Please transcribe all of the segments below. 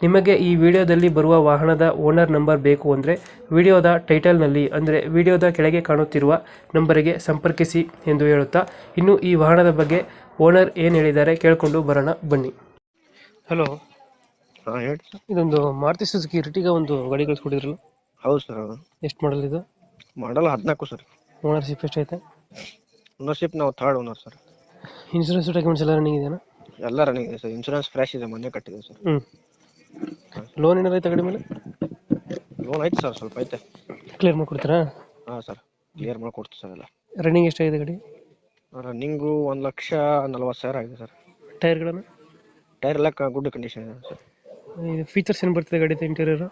ನಿಮಗೆ ಈ ವಿಡಿಯೋದಲ್ಲಿ ಬರುವ ವಾಹನದ ಓನರ್ ನಂಬರ್ ಬೇಕು ಅಂದರೆ ವಿಡಿಯೋದ ಟೈಟಲ್ನಲ್ಲಿ ಅಂದರೆ ವಿಡಿಯೋದ ಕೆಳಗೆ ಕಾಣುತ್ತಿರುವ ನಂಬರಿಗೆ ಸಂಪರ್ಕಿಸಿ ಎಂದು ಹೇಳುತ್ತಾ ಇನ್ನು ಈ ವಾಹನದ ಬಗ್ಗೆ ಓನರ್ ಏನು ಹೇಳಿದ್ದಾರೆ ಕೇಳಿಕೊಂಡು ಬರೋಣ ಬನ್ನಿ. ಹಲೋ ಹಾಂ ಹೇಳಿ ಸರ್ ಇದೊಂದು ಮಾರುತಿ ಸುಜುಕಿ ರಿಟಿಗ ಒಂದು ಗಾಡಿ ಕಳಿಸ್ಕೊಟ್ಟಿದ್ರಲ್ಲ? ಹೌದು ಸರ್ ಹೌದು. ಎಷ್ಟು ಮಾಡಲ್ ಇದು? ಮಾಡಲ್ ಹದಿನಾಲ್ಕು ಸರ್ ಓನರ್ಶಿಪ್ ಎಷ್ಟೈತೆ ಓನರ್ಶಿಪ್ ನಾವು third owner sir insurance documents ಎಲ್ಲ ರನ್ನಿಂಗ್ ಇದೆಯಾ ಎಲ್ಲ ರನ್ನಿಂಗ್ ಇದೆ ಸರ್ ಇನ್ಶೂರೆನ್ಸ್ ಫ್ರೆಶ್ ಇದೆ ಮೊನ್ನೆ ಕಟ್ಟಿದೆ ಸರ್ ಹ್ಞೂ ಲೋನ್ ಏನಾರ ಐತೆ ಗಾಡಿ ಮೇಲೆ? ಲೋನ್ ಐತೆ ಸರ್ ಸ್ವಲ್ಪ ಐತೆ. ಕ್ಲಿಯರ್ ಮಾಡ್ಕೊಡ್ತೀರಾ? ಹಾಂ ಸರ್ ಕ್ಲಿಯರ್ ಮಾಡ್ಕೊಡ್ತೀವಿ ಸರ್ ಎಲ್ಲ. ರನ್ನಿಂಗ್ ಎಷ್ಟಾಗಿದೆ ಗಾಡಿ? ರನ್ನಿಂಗು ಒಂದು ಲಕ್ಷ ನಲ್ವತ್ತು ಸಾವಿರ ಆಗಿದೆ ಸರ್. ಟೈರ್ಗಳನ್ನು ಟೈರ್ ಎಲ್ಲ ಗುಡ್ ಕಂಡೀಷನ್ ಇದೆ ಸರ್. ಇದು ಫೀಚರ್ಸ್ ಏನು ಬರ್ತದೆ ಗಾಡಿ ಇಂಟೀರಿಯರ್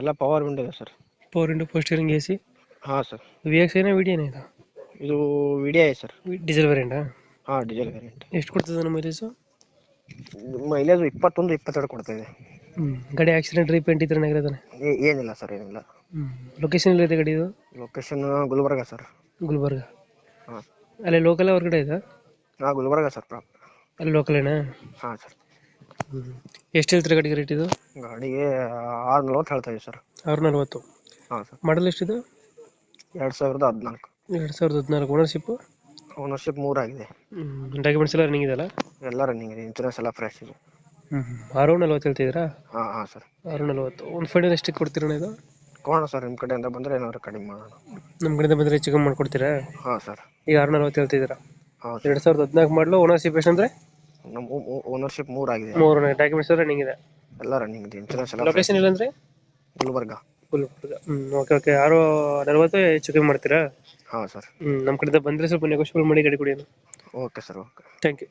ಎಲ್ಲ ಪವರ್ ವಿಂಡೋ ಇದೆ ಸರ್. ಪವರ್ ಇಂಡು ಪೋಸ್ಟರಿಂಗ್ ಎ ಸಿ ಹಾಂ ಸರ್. ವಿ ಎಕ್ಸ್ ಏನೋ ವಿ ಡಿ ಇದು? ಇದು ವಿಡಿಯೋ ಐ ಸರ್. ಡೀಸೆಲ್ ವೇರಿಯಂಟಾ ಹಾಂ ಡೀಸೆಲ್ ವೇರಿಯಂಟ್ ಎಷ್ಟು ಕೊಡ್ತದೆ ನಮ್ಮ ಮೈಲೇಜು ಮೈಲೇಜ್ ಇಪ್ಪತ್ತೊಂದು ಇಪ್ಪತ್ತೆರಡು ಕೊಡ್ತಾ ಇದೆ. ಹ್ಞೂ ಗಾಡಿ ಆಕ್ಸಿಡೆಂಟ್ ರೀಪೇಂಟ್ ಇದ್ರೆ ಏನಾಗಿರೋದಾನೆ ಏ- ಏನಿಲ್ಲ ಸರ್ ಏನಿಲ್ಲ. ಹ್ಞೂ ಲೊಕೇಶನ್ ಎಲ್ಲಿದೆ ಇದೆ ಇದು? Location Gulbarga sir. ಗುಲ್ಬರ್ಗ. ಹಾಂ. ಅಲ್ಲೇ ಲೋಕಲ್ ಹೊರಗಡೆ ಇದೆ? ಹಾಂ ಗುಲ್ಬರ್ಗ ಸರ್ ಪ್ರಾಪ್. ಅಲ್ಲಿ ಲೋಕಲೇನಾ ಹಾಂ ಸರ್. ಎಷ್ಟು ಹೇಳ್ತೀರಾ ಗಾಡಿಗೆ ರೇಟ್ ಇದು? ಗಾಡಿಗೆ ಆರು ನಲ್ವತ್ತು ಹೇಳ್ತಾ ಸರ್. ಆರು ನಲ್ವತ್ತು ಹಾಂ ಸರ್. ಮಾಡಲ್ ಎಷ್ಟಿದೆ ಎರಡು ಸಾವಿರದ ಹದಿನಾಲ್ಕು. ಎರಡು ಸಾವಿರದ ಹದಿನಾಲ್ಕು. ಓನರ್ಶಿಪ್ಪು ಓನರ್ಶಿಪ್ ಮೂರಾಗಿದೆ. ಹ್ಞೂ ಡಾಕ್ಯುಮೆಂಟ್ಸ್ ಎಲ್ಲ ರನ್ನಿಂಗ್ ಇದೆಯಲ್ಲ? ಎಲ್ಲ ರನ್ನಿಂಗ್ ಇದೆ. ಇನ್ಸೂರೆನ್ಸ್ ಎಲ್ಲ ಫ್ರೆಶ್ ಇದೆ. ಹ್ಞೂ ಆರು ನಲ್ವತ್ತು ಹೇಳ್ತಿದ್ದೀರಾ? ಹಾ ಹಾಂ ಸರ್ ಆರು ನಲ್ವತ್ತು ಒಂದು ಫೈನಲ್ ಎಷ್ಟಕ್ಕೆ ಕೊಡ್ತೀರಣ್ಣ ಇದು? ಕೊಡೋಣ ಸರ್ ನಿಮ್ಮ ಕಡೆಯಿಂದ ಬಂದರೆ ಏನಾದ್ರು ಕಡಿಮೆ ಮಾಡೋಣ. ನಮ್ಮ ಕಡೆಯಿಂದ ಬಂದರೆ ಕಮ್ಮಿ ಮಾಡ್ಕೊಡ್ತೀರಾ? ಹಾ ಸರ್ ಈಗ ಆರು ನಲ್ವತ್ತು ಹೇಳ್ತಿದ್ದೀರಾ? ಹಾಂ ಸರ್ ಎರಡು ಸಾವಿರದ ಹದಿನಾಲ್ಕು ಮಾಡಲು ಓನರ್ಶಿಪ್ ಎಷ್ಟಂದ್ರೆ ನಮ್ಮ ಓನರ್ಶಿಪ್ ಮೂರಾಗಿದೆ ಮೂರು ಡಾಕ್ಯುಮೆಂಟ್ಸ್ ರನ್ನಿಂಗ್ ಇದೆ ಎಲ್ಲ ರನ್ನಿಂಗ್ ಇದೆ ಇನ್ಸೂರೆನ್ಸ್ ಎಲ್ಲ. ಲೊಕೇಶನ್ ಇಲ್ಲಂದ್ರೆ ಗುಲ್ಬರ್ಗ. ಗುಲ್ಬರ್ಗ. ಹ್ಞೂ ಓಕೆ ಓಕೆ ಆರು ನಲ್ವತ್ತು ಹೆಚ್ಚು ಕಮ್ಮಿ ಮಾಡ್ತೀರಾ? ಹಾಂ ಸರ್ ಹ್ಞೂ ನಮ್ಮ ಕಡೆಯಿಂದ ಬಂದರೆ ಸ್ವಲ್ಪ ನೆಗೋಷಿಯಬಲ್ ಮಾಡಿ ಗಾಡಿ ಕೊಡಿ okay sir okay thank you